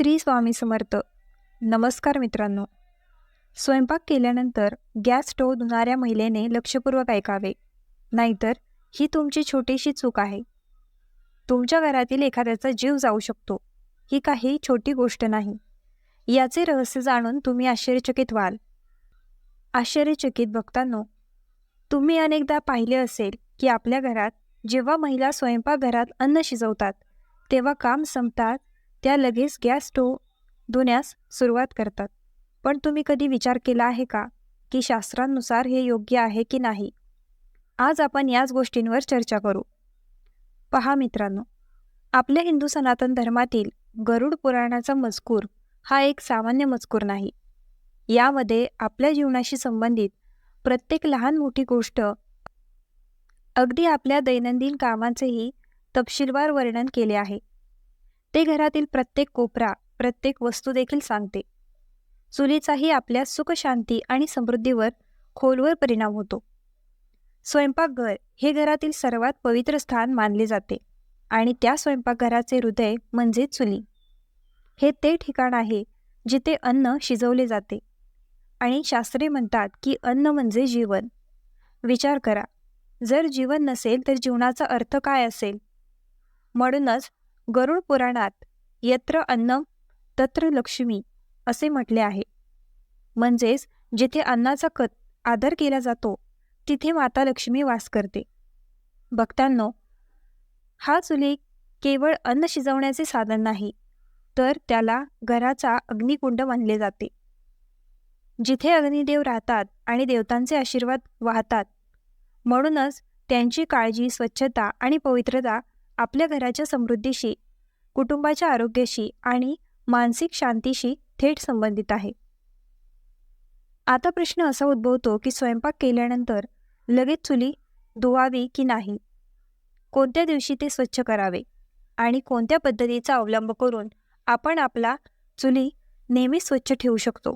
श्री स्वामी समर्थ. नमस्कार मित्रांनो. स्वयंपाक केल्यानंतर गॅस स्टोव धुणाऱ्या महिलेने लक्षपूर्वक ऐकावे. नाहीतर ही तुमची छोटीशी चूक आहे. तुमच्या घरातील एखाद्याचा जीव जाऊ शकतो. ही काही छोटी गोष्ट नाही. याचे रहस्य जाणून तुम्ही आश्चर्यचकित व्हाल. आश्चर्यचकित बघतानो तुम्ही अनेकदा पाहिले असेल की आपल्या घरात जेव्हा महिला स्वयंपाकघरात अन्न शिजवतात तेव्हा काम संपतात त्या लगेच गॅस स्टोव धुण्यास सुरुवात करतात. पण तुम्ही कधी विचार केला आहे का की शास्त्रांनुसार हे योग्य आहे की नाही? आज आपण याच गोष्टींवर चर्चा करू. पहा मित्रांनो आपल्या हिंदू सनातन धर्मातील गरुड पुराणाचा मजकूर हा एक सामान्य मजकूर नाही. यामध्ये आपल्या जीवनाशी संबंधित प्रत्येक लहान मोठी गोष्ट अगदी आपल्या दैनंदिन कामांचेही तपशीलवार वर्णन केले आहे. ते घरातील प्रत्येक कोपरा प्रत्येक वस्तू देखील सांगते. चुलीचाही आपल्या सुखशांती आणि समृद्धीवर खोलवर परिणाम होतो. स्वयंपाकघर हे घरातील सर्वात पवित्र स्थान मानले जाते आणि त्या स्वयंपाकघराचे हृदय म्हणजे चुली. हे ते ठिकाण आहे जिथे अन्न शिजवले जाते. आणि शास्त्रे म्हणतात की अन्न म्हणजे जीवन. विचार करा जर जीवन नसेल तर जीवनाचा अर्थ काय असेल? म्हणूनच गरुड पुराणात यत्र अन्नम तत्र लक्ष्मी असे म्हटले आहे. म्हणजेच जिथे अन्नाचा कत आदर केला जातो तिथे माता लक्ष्मी वास करते. भक्तांनो हा चुली केवळ अन्न शिजवण्याचे साधन नाही तर त्याला घराचा अग्निकुंड मानले जाते. जिथे अग्निदेव राहतात आणि देवतांचे आशीर्वाद वाहतात म्हणूनच त्यांची काळजी स्वच्छता आणि पवित्रता आपल्या घराच्या समृद्धीशी कुटुंबाच्या आरोग्याशी आणि मानसिक शांतीशी थेट संबंधित आहे. आता प्रश्न असा उद्भवतो की स्वयंपाक केल्यानंतर लगेच चुली धुवावी की नाही? कोणत्या दिवशी ते स्वच्छ करावे आणि कोणत्या पद्धतीचा अवलंब करून आपण आपला चुली नेहमी स्वच्छ ठेवू शकतो?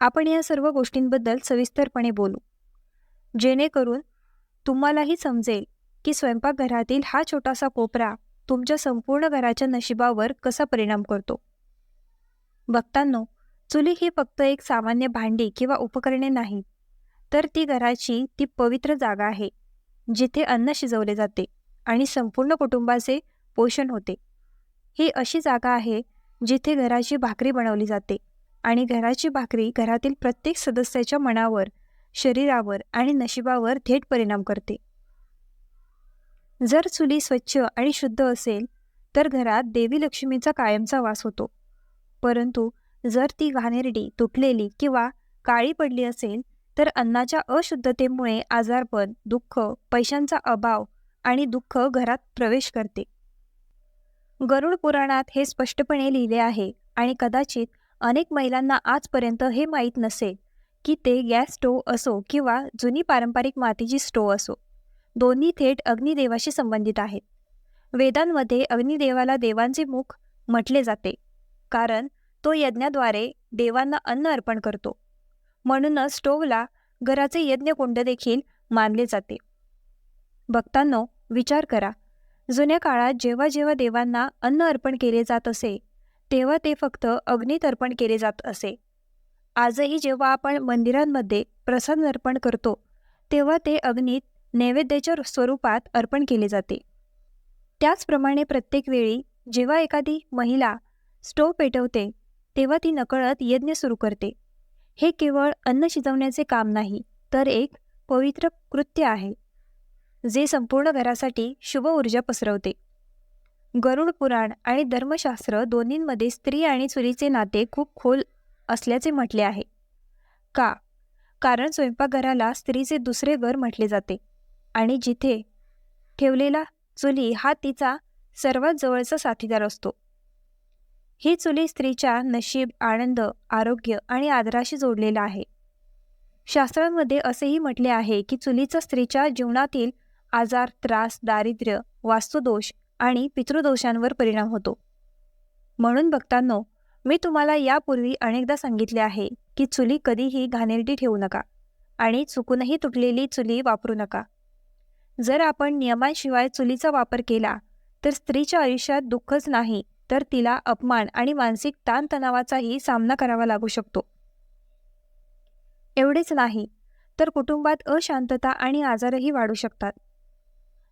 आपण या सर्व गोष्टींबद्दल सविस्तरपणे बोलू. जेणेकरून तुम्हालाही समजेल की स्वयंपाकघरातील हा छोटासा कोपरा तुमच्या संपूर्ण घराच्या नशिबावर कसा परिणाम करतो? बघतांनो चुली ही फक्त एक सामान्य भांडी किंवा उपकरणे नाही तर ती घराची ती पवित्र जागा आहे जिथे अन्न शिजवले जाते आणि संपूर्ण कुटुंबाचे पोषण होते. ही अशी जागा आहे जिथे घराची भाकरी बनवली जाते आणि घराची भाकरी घरातील प्रत्येक सदस्याच्या मनावर शरीरावर आणि नशिबावर थेट परिणाम करते. जर चुली स्वच्छ आणि शुद्ध असेल तर घरात देवी लक्ष्मीचा कायमचा वास होतो. परंतु जर ती घाणेरडी तुटलेली किंवा काळी पडली असेल तर अन्नाच्या अशुद्धतेमुळे आजारपण दुःख पैशांचा अभाव आणि दुःख घरात प्रवेश करते. गरुड पुराणात हे स्पष्टपणे लिहिले आहे आणि कदाचित अनेक महिलांना आजपर्यंत हे माहीत नसेल की ते गॅस स्टोव असो किंवा जुनी पारंपरिक मातीची स्टोव असो. दोन्ही थेट अग्निदेवाशी संबंधित आहेत. वेदांमध्ये अग्निदेवाला देवांचे मुख म्हटले जाते कारण तो यज्ञाद्वारे देवांना अन्न अर्पण करतो. म्हणूनच स्टोवला घराचे यज्ञकुंड देखील मानले जाते. भक्तांनो विचार करा जुन्या काळात जेव्हा जेव्हा देवांना अन्न अर्पण केले जात असे तेव्हा ते फक्त अग्नीत अर्पण केले जात असे. आजही जेव्हा आपण मंदिरांमध्ये प्रसाद अर्पण करतो तेव्हा ते अग्नीत नैवेद्याच्या स्वरूपात अर्पण केले जाते. त्याचप्रमाणे प्रत्येक वेळी जेव्हा एखादी महिला स्टोव पेटवते तेव्हा ती नकळत यज्ञ सुरू करते. हे केवळ अन्न शिजवण्याचे काम नाही तर एक पवित्र कृत्य आहे जे संपूर्ण घरासाठी शुभ ऊर्जा पसरवते. गरुड पुराण आणि धर्मशास्त्र दोन्हींमध्ये स्त्री आणि चुलीचे नाते खूप खोल असल्याचे म्हटले आहे. का? कारण स्वयंपाकघराला स्त्रीचे दुसरे घर म्हटले जाते. आणि जिथे ठेवलेला चुली हा तिचा सर्वात जवळचा साथीदार असतो. ही चुली स्त्रीच्या नशीब आनंद आरोग्य आणि आदराशी जोडलेला आहे. शास्त्रांमध्ये असेही म्हटले आहे की चुलीचा स्त्रीच्या जीवनातील आजार त्रास दारिद्र्य वास्तुदोष आणि पितृदोषांवर परिणाम होतो. म्हणून बघतांनो मी तुम्हाला यापूर्वी अनेकदा सांगितले आहे की चुली कधीही घाणेरडी ठेवू नका आणि चुकूनही तुटलेली चुली वापरू नका. जर आपण नियमांशिवाय चुलीचा वापर केला तर स्त्रीच्या आयुष्यात दुःखच नाही तर तिला अपमान आणि मानसिक ताणतणावाचाही सामना करावा लागू शकतो. एवढेच नाही तर कुटुंबात अशांतता आणि आजारही वाढू शकतात.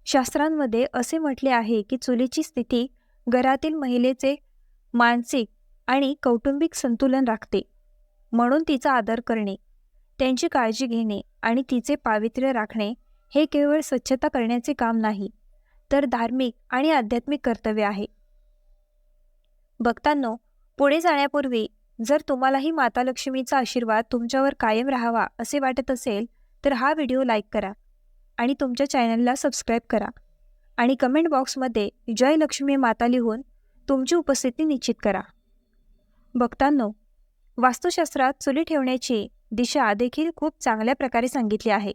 शास्त्रांमध्ये असे म्हटले आहे की चुलीची स्थिती घरातील महिलेचे मानसिक आणि कौटुंबिक संतुलन राखते म्हणून तिचा आदर करणे त्यांची काळजी घेणे आणि तिचे पावित्र्य राखणे हे केवळ स्वच्छता करण्याचे काम नाही तर धार्मिक आणि आध्यात्मिक कर्तव्य आहे. भक्तांनो पुढे जाण्यापूर्वी जर तुम्हालाही माता लक्ष्मीचा आशीर्वाद तुमच्यावर कायम राहावा असे वाटत असेल तर हा व्हिडिओ लाईक करा आणि तुमच्या चॅनलला सबस्क्राईब करा आणि कमेंट बॉक्समध्ये जय लक्ष्मी माता लिहून तुमची उपस्थिती निश्चित करा. भक्तांनो वास्तुशास्त्रात चुली ठेवण्याची दिशा देखील खूप चांगल्या प्रकारे सांगितली आहे.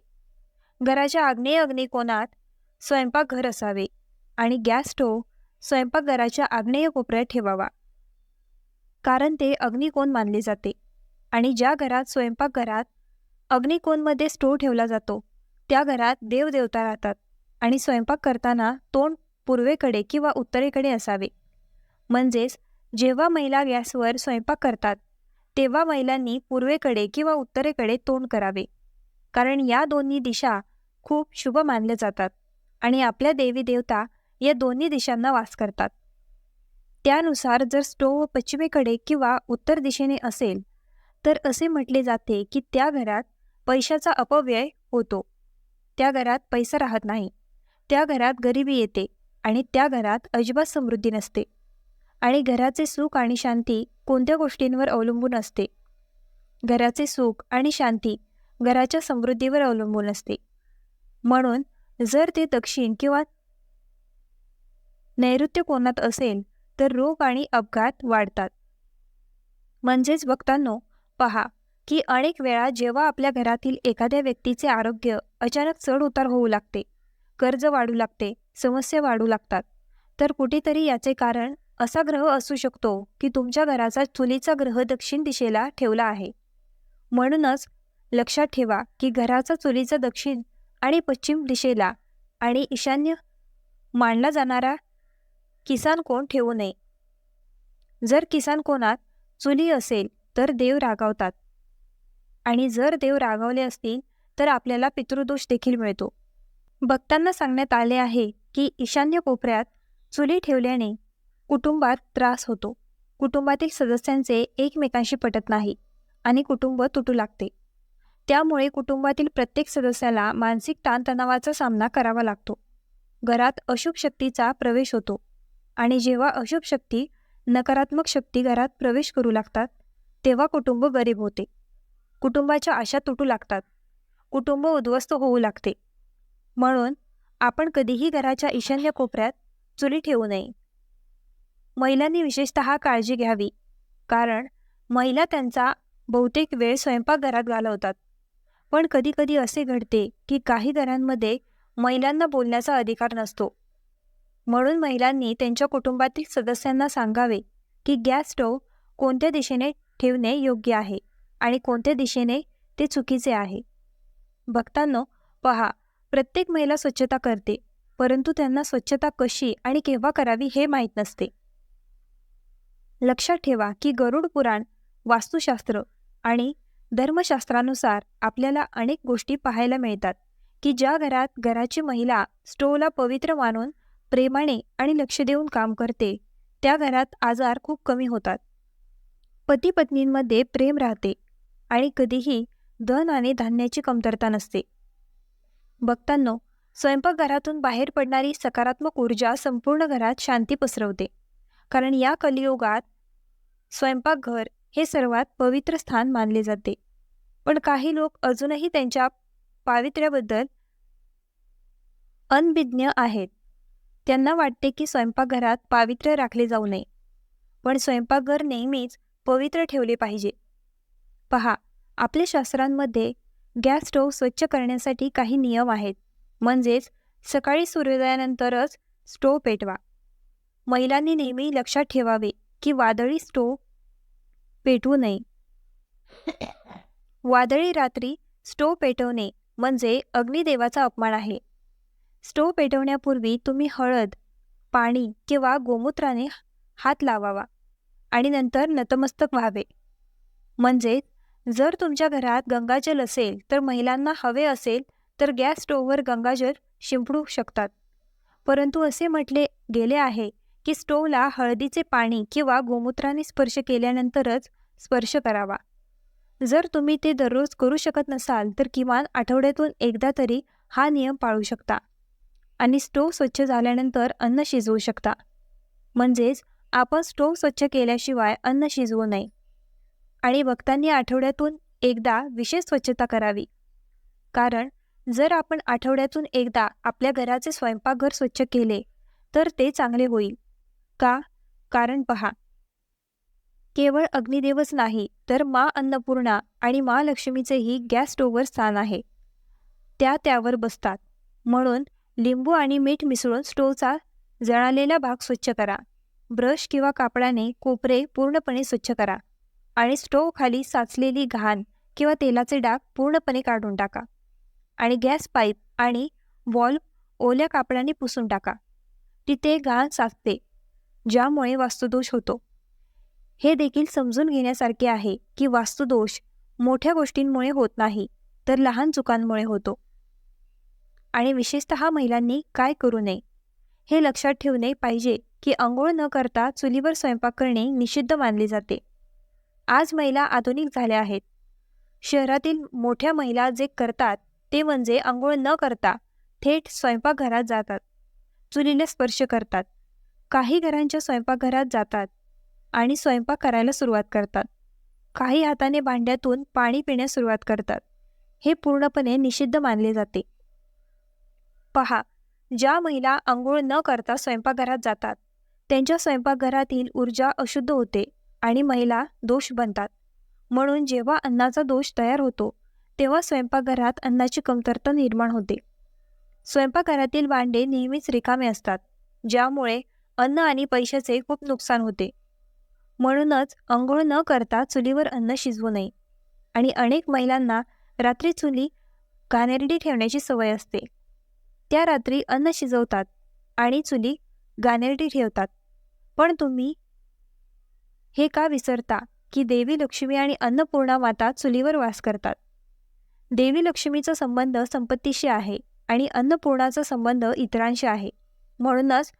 घराच्या आग्नेय अग्निकोनात स्वयंपाकघर असावे आणि गॅस स्टोव्ह स्वयंपाकघराच्या आग्नेय कोपऱ्यात ठेवावा. कारण ते अग्निकोण मानले जाते आणि ज्या घरात स्वयंपाकघरात अग्निकोणमध्ये स्टोव्ह ठेवला जातो त्या घरात देवदेवता राहतात आणि स्वयंपाक करताना तोंड पूर्वेकडे किंवा उत्तरेकडे असावे. म्हणजेच जेव्हा महिला गॅसवर स्वयंपाक करतात तेव्हा महिलांनी पूर्वेकडे किंवा उत्तरेकडे तोंड करावे. कारण या दोन्ही दिशा खूप शुभ मानले जातात आणि आपल्या देवी देवता या दोन्ही दिशांना वास करतात. त्यानुसार जर स्टोव्ह पश्चिमेकडे किंवा उत्तर दिशेने असेल तर असे म्हटले जाते की त्या घरात पैशाचा अपव्यय होतो. त्या घरात पैसा राहत नाही. त्या घरात गरिबी येते आणि त्या घरात अजिबात समृद्धी नसते. आणि घराचे सुख आणि शांती कोणत्या गोष्टींवर अवलंबून असते? घराचे सुख आणि शांती घराच्या समृद्धीवर अवलंबून असते. म्हणून जर ते दक्षिण किंवा नैऋत्य कोणात असेल तर रोग आणि अपघात वाढतात. म्हणजेच भक्तांनो पहा की अनेक वेळा जेव्हा आपल्या घरातील एखाद्या व्यक्तीचे आरोग्य अचानक चढ उतार होऊ लागते कर्ज वाढू लागते समस्या वाढू लागतात तर कुठेतरी याचे कारण असा ग्रह असू शकतो की तुमच्या घराचा चुलीचा ग्रह दक्षिण दिशेला ठेवला आहे. म्हणूनच लक्षात ठेवा की घराचा चुलीचा दक्षिण आणि पश्चिम दिशेला आणि ईशान्य मानला जाणारा किसान कोण ठेवू नये. जर किसान कोणात चुली असेल तर देव रागावतात. आणि जर देव रागावले असतील तर आपल्याला पितृदोष देखील मिळतो. भक्तांना सांगण्यात आले आहे की ईशान्य कोपऱ्यात चुली ठेवल्याने कुटुंबात त्रास होतो. कुटुंबातील सदस्यांचे एकमेकांशी पटत नाही आणि कुटुंब तुटू लागते. त्यामुळे कुटुंबातील प्रत्येक सदस्याला मानसिक ताणतणावाचा सामना करावा लागतो. घरात अशुभ शक्तीचा प्रवेश होतो. आणि जेव्हा अशुभ शक्ती नकारात्मक शक्ती घरात प्रवेश करू लागतात तेव्हा कुटुंब गरीब होते. कुटुंबाच्या आशा तुटू लागतात. कुटुंब उद्ध्वस्त होऊ लागते. म्हणून आपण कधीही घराच्या ईशान्य कोपऱ्यात चुली ठेवू नये. महिलांनी विशेषतः काळजी घ्यावी. कारण महिला त्यांचा बहुतेक वेळ स्वयंपाकघरात घालवतात. पण कधीकधी असे घडते की काही घरांमध्ये महिलांना बोलण्याचा अधिकार नसतो. म्हणून महिलांनी त्यांच्या कुटुंबातील सदस्यांना सांगावे की गॅस स्टोव्ह कोणत्या दिशेने ठेवणे योग्य आहे आणि कोणत्या दिशेने ते चुकीचे आहे. भक्तांनो पहा प्रत्येक महिला स्वच्छता करते परंतु त्यांना स्वच्छता कशी आणि केव्हा करावी हे माहीत नसते. लक्षात ठेवा की गरुड पुराण वास्तुशास्त्र आणि धर्मशास्त्रानुसार आपल्याला अनेक गोष्टी पाहायला मिळतात की ज्या घरात घराची महिला स्टोवला पवित्र मानून प्रेमाने आणि लक्ष देऊन काम करते त्या घरात आजार खूप कमी होतात. पती पत्नींमध्ये प्रेम राहते आणि कधीही धन आणि धान्याची कमतरता नसते. भक्तांनो स्वयंपाकघरातून बाहेर पडणारी सकारात्मक ऊर्जा संपूर्ण घरात शांती पसरवते कारण या कलियुगात स्वयंपाकघर हे सर्वात पवित्र स्थान मानले जाते. पण काही लोक अजूनही त्यांच्या पावित्र्याबद्दल अनभिज्ञ आहेत. त्यांना वाटते की स्वयंपाकघरात पावित्र्य राखले जाऊ नये. पण स्वयंपाकघर नेहमीच पवित्र ठेवले पाहिजे. पहा आपल्या शास्त्रांमध्ये गॅस स्टोव्ह स्वच्छ करण्यासाठी काही नियम आहेत. म्हणजेच सकाळी सूर्योदयानंतरच स्टोव्ह पेटवा. महिलांनी नेहमी लक्षात ठेवावे की वादळी स्टोव्ह पेटवू नये. वादळी रात्री स्टोव्ह पेटवणे म्हणजे अग्निदेवाचा अपमान आहे. स्टोव्ह पेटवण्यापूर्वी तुम्ही हळद पाणी किंवा गोमूत्राने हात लावावा आणि नंतर नतमस्तक व्हावे. म्हणजे जर तुमच्या घरात गंगाजल असेल तर महिलांना हवे असेल तर गॅस स्टोव्हवर गंगाजल शिंपडू शकतात. परंतु असे म्हटले गेले आहे की स्टोवला हळदीचे पाणी किंवा गोमूत्राने स्पर्श केल्यानंतरच स्पर्श करावा. जर तुम्ही ते दररोज करू शकत नसाल तर किमान आठवड्यातून एकदा तरी हा नियम पाळू शकता आणि स्टोव स्वच्छ झाल्यानंतर अन्न शिजवू शकता. म्हणजेच आपण स्टोव स्वच्छ केल्याशिवाय अन्न शिजवू नये आणि भक्तांनी आठवड्यातून एकदा विशेष स्वच्छता करावी. कारण जर आपण आठवड्यातून एकदा आपल्या घराचे स्वयंपाकघर स्वच्छ केले तर ते चांगले होईल. का? कारण पहा. केवळ अग्निदेवच नाही तर मा अन्नपूर्णा आणि मा लक्ष्मीचेही गॅस स्टोववर स्थान आहे. त्या त्यावर बसतात. म्हणून लिंबू आणि मीठ मिसळून स्टोवचा जळालेला भाग स्वच्छ करा. ब्रश किंवा कापडाने कोपरे पूर्णपणे स्वच्छ करा आणि स्टोव खाली साचलेली घाण किंवा तेलाचे डाग पूर्णपणे काढून टाका. आणि गॅस पाईप आणि वॉल्व ओल्या कापडाने पुसून टाका. तिथे घाण साचते. ज्यामुळे वास्तुदोष होतो. हे देखील समजून घेण्यासारखे आहे की वास्तुदोष मोठ्या गोष्टींमुळे होत नाही तर लहान चुकांमुळे होतो. आणि विशेषत महिलांनी काय करू नये? हे लक्षात ठेवणे पाहिजे की आंघोळ न करता चुलीवर स्वयंपाक करणे निषिद्ध मानले जाते. आज महिला आधुनिक झाल्या आहेत. शहरातील मोठ्या महिला जे करतात ते म्हणजे आंघोळ न करता थेट स्वयंपाकघरात जातात. चुलीला स्पर्श करतात. काही घरांच्या स्वयंपाकघरात जातात आणि स्वयंपाक करायला सुरुवात करतात. काही हाताने भांड्यातून पाणी पिण्यास सुरुवात करतात. हे पूर्णपणे निषिद्ध मानले जाते. पहा ज्या महिला आंघोळ न करता स्वयंपाकघरात जातात त्यांच्या स्वयंपाकघरातील ऊर्जा अशुद्ध होते आणि महिला दोष बनतात. म्हणून जेव्हा अन्नाचा दोष तयार होतो तेव्हा स्वयंपाकघरात अन्नाची कमतरता निर्माण होते. स्वयंपाकघरातील भांडे नेहमीच रिकामे असतात ज्यामुळे अन्न आणि पैशाचे खूप नुकसान होते. म्हणूनच अंघोळ न करता चुलीवर अन्न शिजवू नये. आणि अनेक महिलांना रात्री चुली घाणेरडी ठेवण्याची सवय असते. त्या रात्री अन्न शिजवतात आणि चुली घाणेरडी ठेवतात. पण तुम्ही हे का विसरता की देवी लक्ष्मी आणि अन्नपूर्णा माता चुलीवर वास करतात? देवी लक्ष्मीचा संबंध संपत्तीशी आहे आणि अन्नपूर्णाचा संबंध इतरांशी आहे. म्हणूनच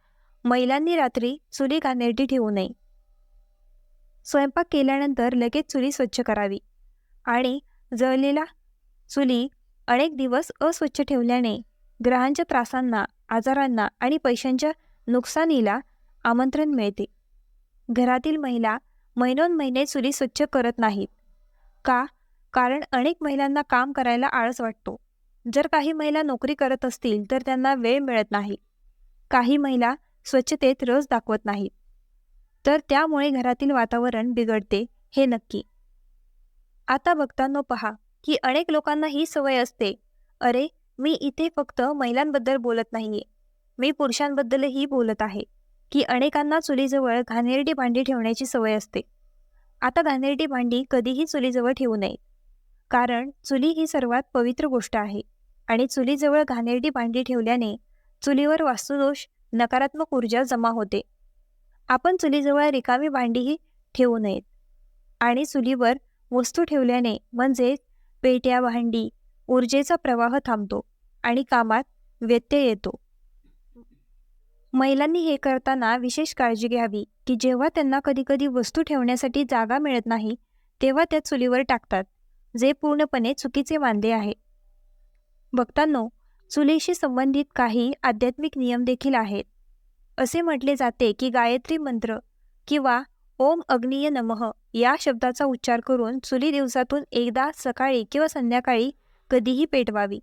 महिलांनी रात्री चुली घाणेरडी ठेवू नये. स्वयंपाक केल्यानंतर लगेच चुली स्वच्छ करावी आणि जळलेला चुली अनेक दिवस अस्वच्छ ठेवल्याने ग्रहांच्या त्रासांना आजारांना आणि पैशांच्या नुकसानीला आमंत्रण मिळते. घरातील महिला महिनोन महिने चुली स्वच्छ करत नाहीत. का? कारण अनेक महिलांना काम करायला आळस वाटतो. जर काही महिला नोकरी करत असतील तर त्यांना वेळ मिळत नाही. काही महिला स्वच्छतेत रस दाखवत नाहीत. तर त्यामुळे घरातील वातावरण बिघडते हे नक्की. आता बघताना पहा की अनेक लोकांना ही सवय असते. अरे मी इथे फक्त महिलांबद्दल बोलत नाहीये. मी पुरुषांबद्दलही बोलत आहे की अनेकांना चुलीजवळ घाणेरडी भांडी ठेवण्याची सवय असते. आता घाणेरडी भांडी कधीही चुलीजवळ ठेवू नये. कारण चुली ही सर्वात पवित्र गोष्ट आहे आणि चुलीजवळ घाणेरडी भांडी ठेवल्याने चुलीवर वास्तुदोष नकारात्मक ऊर्जा जमा होते. आपण चुलीजवळ रिकामी भांडीही ठेवू नयेत. आणि चुलीवर वस्तू ठेवल्याने म्हणजे पेट्या भांडी ऊर्जेचा प्रवाह थांबतो आणि कामात व्यत्यय येतो. महिलांनी हे करताना विशेष काळजी घ्यावी की जेव्हा त्यांना कधीकधी वस्तू ठेवण्यासाठी जागा मिळत नाही तेव्हा त्या चुलीवर टाकतात जे पूर्णपणे चुकीचे मानले आहे. भक्तांनो चुलीशी संबंधित काही आध्यात्मिक नियम देखील आहेत. असे म्हटले जाते की गायत्री मंत्र किंवा ओम अग्निय नमः या शब्दाचा उच्चार करून चुली दिवसातून एकदा सकाळी किंवा संध्याकाळी कधीही पेटवावी.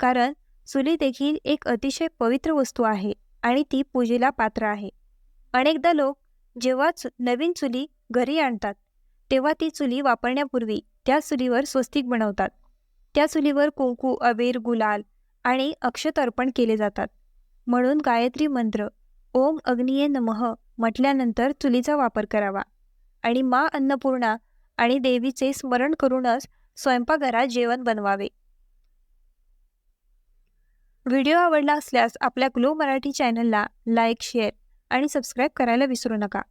कारण चुली देखील एक अतिशय पवित्र वस्तू आहे आणि ती पूजेला पात्र आहे. अनेकदा लोक जेव्हा नवीन चुली घरी आणतात तेव्हा ती चुली वापरण्यापूर्वी त्या चुलीवर स्वस्तिक बनवतात. त्या चुलीवर कुंकू अबीर गुलाल आणि अक्षत अर्पण केले जातात. म्हणून गायत्री मंत्र ओम अग्निये नमः म्हटल्यानंतर चुलीचा वापर करावा. आणि मा अन्नपूर्णा आणि देवीचे स्मरण करूनच स्वयंपाकघरात जेवण बनवावे. व्हिडिओ आवडला असल्यास आपल्या ग्लो मराठी चॅनलला लाईक शेअर आणि सबस्क्राईब करायला विसरू नका.